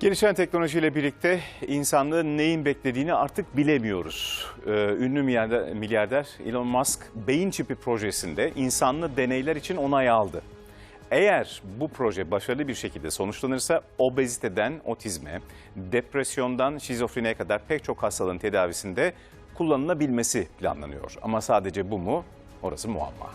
Gelişen teknolojiyle birlikte insanlığın neyin beklediğini artık bilemiyoruz. Ee, ünlü milyarder, Elon Musk beyin çipi projesinde insanlı deneyler için onay aldı. Eğer bu proje başarılı bir şekilde sonuçlanırsa obeziteden otizme, depresyondan şizofreniye kadar pek çok hastalığın tedavisinde kullanılabilmesi planlanıyor. Ama sadece bu mu? Orası muamma.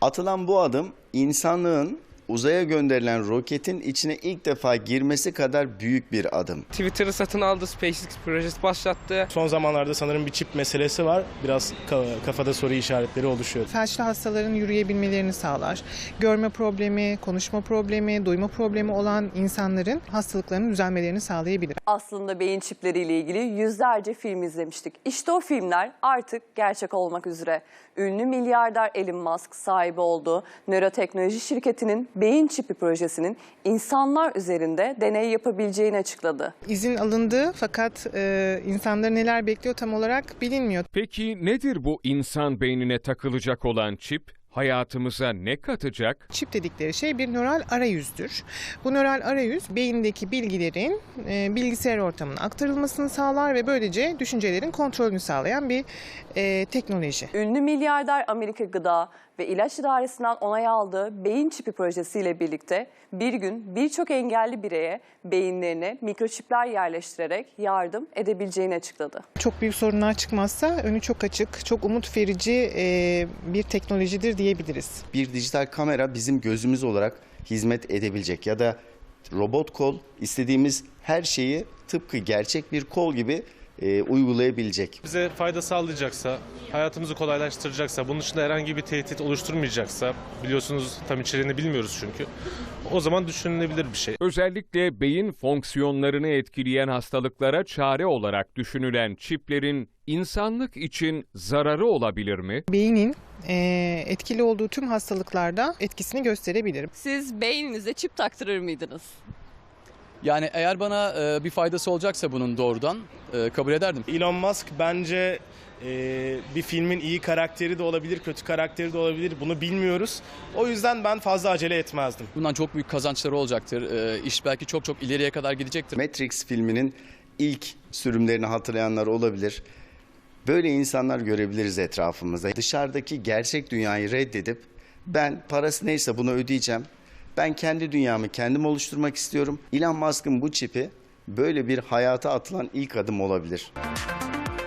Atılan bu adım insanlığın uzaya gönderilen roketin içine ilk defa girmesi kadar büyük bir adım. Twitter'ı satın aldı, SpaceX projesi başlattı. Son zamanlarda sanırım bir çip meselesi var. Biraz ka- kafada soru işaretleri oluşuyor. Felçli hastaların yürüyebilmelerini sağlar. Görme problemi, konuşma problemi, duyma problemi olan insanların hastalıklarının düzelmelerini sağlayabilir. Aslında beyin çipleriyle ilgili yüzlerce film izlemiştik. İşte o filmler artık gerçek olmak üzere. Ünlü milyarder Elon Musk sahibi olduğu nöroteknoloji şirketinin beyin çipi projesinin insanlar üzerinde deney yapabileceğini açıkladı. İzin alındı fakat e, insanları neler bekliyor tam olarak bilinmiyor. Peki nedir bu insan beynine takılacak olan çip? Hayatımıza ne katacak? Çip dedikleri şey bir nöral arayüzdür. Bu nöral arayüz beyindeki bilgilerin e, bilgisayar ortamına aktarılmasını sağlar ve böylece düşüncelerin kontrolünü sağlayan bir e, teknoloji. Ünlü milyarder Amerika Gıda ve İlaç İdaresi'nden onay aldığı beyin çipi projesiyle birlikte bir gün birçok engelli bireye beyinlerine mikroçipler yerleştirerek yardım edebileceğini açıkladı. Çok büyük sorunlar çıkmazsa önü çok açık, çok umut verici e, bir teknolojidir diyebiliriz. Bir dijital kamera bizim gözümüz olarak hizmet edebilecek ya da robot kol istediğimiz her şeyi tıpkı gerçek bir kol gibi e, uygulayabilecek. bize fayda sağlayacaksa, hayatımızı kolaylaştıracaksa, bunun dışında herhangi bir tehdit oluşturmayacaksa, biliyorsunuz tam içeriğini bilmiyoruz çünkü, o zaman düşünülebilir bir şey. Özellikle beyin fonksiyonlarını etkileyen hastalıklara çare olarak düşünülen çiplerin insanlık için zararı olabilir mi? Beynin e, etkili olduğu tüm hastalıklarda etkisini gösterebilir. Siz beyninize çip taktırır mıydınız? Yani eğer bana e, bir faydası olacaksa bunun doğrudan e, kabul ederdim. Elon Musk bence e, bir filmin iyi karakteri de olabilir, kötü karakteri de olabilir. Bunu bilmiyoruz. O yüzden ben fazla acele etmezdim. Bundan çok büyük kazançları olacaktır. E, iş belki çok çok ileriye kadar gidecektir. Matrix filminin ilk sürümlerini hatırlayanlar olabilir. Böyle insanlar görebiliriz etrafımızda. Dışarıdaki gerçek dünyayı reddedip ben parası neyse bunu ödeyeceğim. Ben kendi dünyamı kendim oluşturmak istiyorum. Elon Musk'ın bu çipi böyle bir hayata atılan ilk adım olabilir.